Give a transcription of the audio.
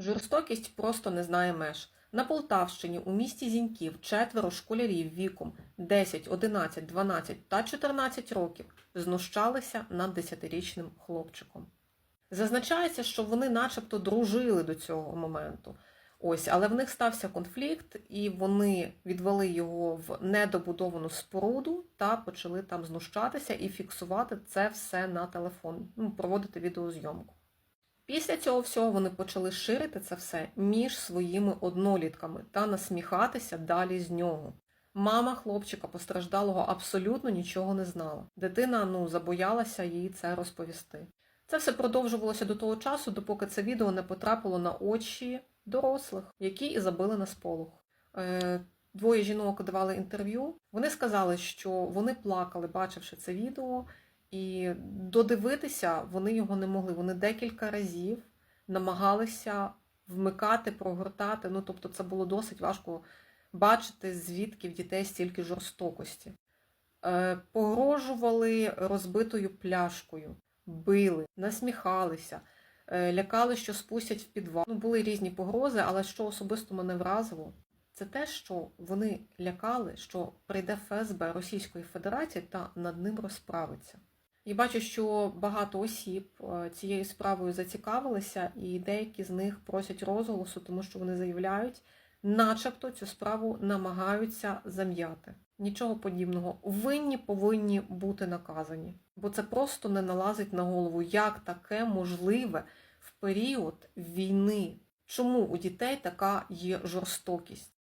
Жорстокість просто не знає меж. На Полтавщині у місті Зіньків четверо школярів віком 10, 11, 12 та 14 років знущалися над 10-річним хлопчиком. Зазначається, що вони начебто дружили до цього моменту. Ось, але в них стався конфлікт, і вони відвели його в недобудовану споруду та почали там знущатися і фіксувати це все на телефон, ну, проводити відеозйомку. Після цього всього вони почали ширити це все між своїми однолітками та насміхатися далі з нього. Мама хлопчика постраждалого абсолютно нічого не знала. Дитина ну забоялася їй це розповісти. Це все продовжувалося до того часу, допоки це відео не потрапило на очі дорослих, які і забили на сполох. Е, Двоє жінок давали інтерв'ю. Вони сказали, що вони плакали, бачивши це відео, і додивитися вони його не могли. Вони декілька разів намагалися вмикати, прогортати. Ну тобто, це було досить важко бачити, звідки в дітей стільки жорстокості. Е, Погрожували розбитою пляшкою, били, насміхалися, е, лякали, що спустять в підвал. Ну, були різні погрози, але що особисто мене вразило, це те, що вони лякали, що прийде ФСБ Російської Федерації та над ним розправиться. І бачу, що багато осіб е, цією справою зацікавилися, і деякі з них просять розголосу, тому що вони заявляють, начебто цю справу намагаються зам'яти. Нічого подібного. Винні повинні бути наказані, бо це просто не налазить на голову, як таке можливе в період війни. Чому у дітей така є жорстокість?